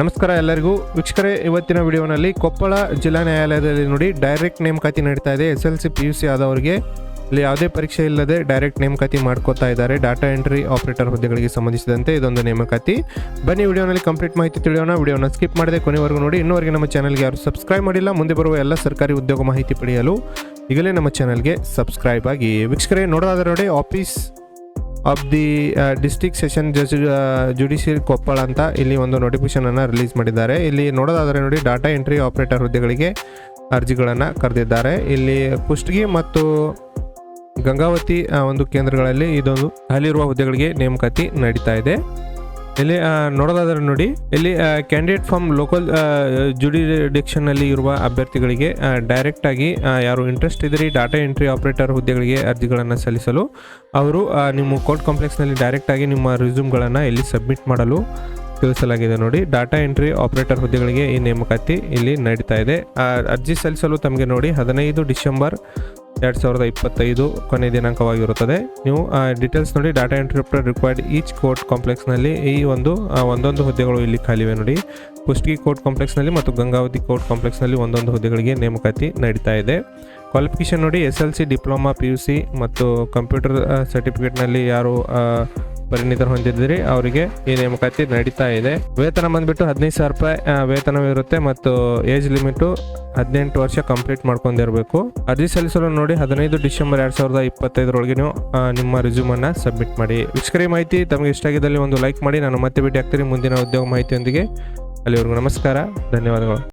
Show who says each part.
Speaker 1: ನಮಸ್ಕಾರ ಎಲ್ಲರಿಗೂ. ವೀಕ್ಷಕರೇ, ಇವತ್ತಿನ ವಿಡಿಯೋನಲ್ಲಿ ಕೊಪ್ಪಳ ಜಿಲ್ಲಾ ನ್ಯಾಯಾಲಯದಲ್ಲಿ ನೋಡಿ ಡೈರೆಕ್ಟ್ ನೇಮಕಾತಿ ನಡೀತಾ ಇದೆ. S L C P U C ಆದವರಿಗೆ ಇಲ್ಲಿ ಯಾವುದೇ ಪರೀಕ್ಷೆ ಇಲ್ಲದೆ ಡೈರೆಕ್ಟ್ ನೇಮಕಾತಿ ಮಾಡ್ಕೋತಾ ಇದ್ದಾರೆ. ಡಾಟಾ ಎಂಟ್ರಿ ಆಪರೇಟರ್ ಹುದ್ದೆಗಳಿಗೆ ಸಂಬಂಧಿಸಿದಂತೆ ಇದೊಂದು ನೇಮಕಾತಿ ಬನ್ನಿ ವಿಡಿಯೋನಲ್ಲಿ ಕಂಪ್ಲೀಟ್ ಮಾಹಿತಿ ತಿಳಿಯೋಣ. ವಿಡಿಯೋನ ಸ್ಕಿಪ್ ಮಾಡದೆ ಕೊನೆವರೆಗೂ ನೋಡಿ. ಇನ್ನೂವರೆಗೆ ನಮ್ಮ ಚಾನಲ್ಗೆ ಯಾರು ಸಬ್ಸ್ಕ್ರೈಬ್ ಮಾಡಿಲ್ಲ, ಮುಂದೆ ಬರುವ ಎಲ್ಲ ಸರ್ಕಾರಿ ಉದ್ಯೋಗ ಮಾಹಿತಿ ಪಡೆಯಲು ಈಗಲೇ ನಮ್ಮ ಚಾನಲ್ಗೆ ಸಬ್ಸ್ಕ್ರೈಬ್ ಆಗಿ. ವೀಕ್ಷಕರೇ, ನೋಡೋದಾದ್ರೆ ನೋಡಿ, office of the district session ಜಜ್ judicial Koppal ಅಂತ ಇಲ್ಲಿ ಒಂದು ನೋಟಿಫಿಕೇಶನ್ ಅನ್ನು ರಿಲೀಸ್ ಮಾಡಿದ್ದಾರೆ. ಇಲ್ಲಿ ನೋಡೋದಾದರೆ ನೋಡಿ ಡಾಟಾ ಎಂಟ್ರಿ ಆಪರೇಟರ್ ಹುದ್ದೆಗಳಿಗೆ ಅರ್ಜಿಗಳನ್ನು ಕರೆದಿದ್ದಾರೆ. ಇಲ್ಲಿ ಕುಷ್ಟಗಿ ಮತ್ತು ಗಂಗಾವತಿ ಒಂದು ಕೇಂದ್ರಗಳಲ್ಲಿ ಇದೊಂದು ಅಲ್ಲಿರುವ ಹುದ್ದೆಗಳಿಗೆ ನೇಮಕಾತಿ ನಡೀತಾ ಇದೆ. ಇಲ್ಲಿ ನೋಡೋದಾದ್ರೆ ನೋಡಿ, ಇಲ್ಲಿ ಕ್ಯಾಂಡಿಡೇಟ್ ಫ್ರಮ್ ಲೋಕಲ್ ಜುಡಿಡಿಕ್ಷನ್ ಅಲ್ಲಿ ಇರುವ ಅಭ್ಯರ್ಥಿಗಳಿಗೆ ಡೈರೆಕ್ಟ್ ಆಗಿ ಯಾರು ಇಂಟ್ರೆಸ್ಟ್ ಇದ್ರಿ ಡಾಟಾ ಎಂಟ್ರಿ ಆಪರೇಟರ್ ಹುದ್ದೆಗಳಿಗೆ ಅರ್ಜಿಗಳನ್ನು ಸಲ್ಲಿಸಲು, ಅವರು ನಿಮ್ಮ ಕೋರ್ಟ್ ಕಾಂಪ್ಲೆಕ್ಸ್ನಲ್ಲಿ ಡೈರೆಕ್ಟ್ ಆಗಿ ನಿಮ್ಮ ರಿಸ್ಯೂಮ್ಗಳನ್ನು ಇಲ್ಲಿ ಸಬ್ಮಿಟ್ ಮಾಡಲು ತಿಳಿಸಲಾಗಿದೆ ನೋಡಿ. ಡಾಟಾ ಎಂಟ್ರಿ ಆಪರೇಟರ್ ಹುದ್ದೆಗಳಿಗೆ ಈ ನೇಮಕಾತಿ ಇಲ್ಲಿ ನಡೀತಾ ಇದೆ. ಅರ್ಜಿ ಸಲ್ಲಿಸಲು ತಮಗೆ ನೋಡಿ, ಹದಿನೈದು ಡಿಸೆಂಬರ್ ಎರಡು ಸಾವಿರದ ಇಪ್ಪತ್ತೈದು ಕೊನೆ ದಿನಾಂಕವಾಗಿರುತ್ತದೆ. ನೀವು ಡೀಟೇಲ್ಸ್ ನೋಡಿ data entry operator required each court ಕಾಂಪ್ಲೆಕ್ಸ್ನಲ್ಲಿ ಈ ಒಂದು ಒಂದೊಂದು ಹುದ್ದೆಗಳು ಇಲ್ಲಿ ಖಾಲಿವೆ ನೋಡಿ. ಕುಷ್ಟಗಿ ಕೋರ್ಟ್ ಕಾಂಪ್ಲೆಕ್ಸ್ನಲ್ಲಿ ಮತ್ತು ಗಂಗಾವತಿ ಕೋರ್ಟ್ ಕಾಂಪ್ಲೆಕ್ಸ್ನಲ್ಲಿ ಒಂದೊಂದು ಹುದ್ದೆಗಳಿಗೆ ನೇಮಕಾತಿ ನಡೀತಾ ಇದೆ. ಕ್ವಾಲಿಫಿಕೇಷನ್ ನೋಡಿ, S L C diploma P U C ಮತ್ತು ಕಂಪ್ಯೂಟರ್ ಸರ್ಟಿಫಿಕೇಟ್ನಲ್ಲಿ ಯಾರು ಪರಿಣಿತರು ಹೊಂದಿದ್ದೀರಿ. ಅವರಿಗೆ ಈ ನೇಮಕಾತಿ ನಡೀತಾ ಇದೆ. ವೇತನ ಬಂದ್ಬಿಟ್ಟು ಹದಿನೈದು ಸಾವಿರ ರೂಪಾಯಿ ವೇತನವಿರುತ್ತೆ ಮತ್ತು ಏಜ್ ಲಿಮಿಟು ಹದಿನೆಂಟು ವರ್ಷ ಕಂಪ್ಲೀಟ್ ಮಾಡ್ಕೊಂಡಿರಬೇಕು. ಅರ್ಜಿ ಸಲ್ಲಿಸಲು ನೋಡಿ ಹದಿನೈದು ಡಿಸೆಂಬರ್ ಎರಡು ಸಾವಿರದ ಇಪ್ಪತ್ತೈದರೊಳಗೆ ನೀವು ನಿಮ್ಮ ನಿಮ್ಮ ಅನ್ನ ಸಬ್ಮಿಟ್ ಮಾಡಿ. ವೀಕ್ಷಕರಿ ಮಾಹಿತಿ ತಮಗೆ ಇಷ್ಟ ಆಗಿದ್ದಲ್ಲಿ ಒಂದು ಲೈಕ್ ಮಾಡಿ. ನಾನು ಮತ್ತೆ ಭೇಟಿ ಆಗ್ತೀನಿ ಮುಂದಿನ ಉದ್ಯೋಗ ಮಾಹಿತಿಯೊಂದಿಗೆ. ಅಲ್ಲಿವರೆಗೂ ನಮಸ್ಕಾರ. ಧನ್ಯವಾದಗಳು.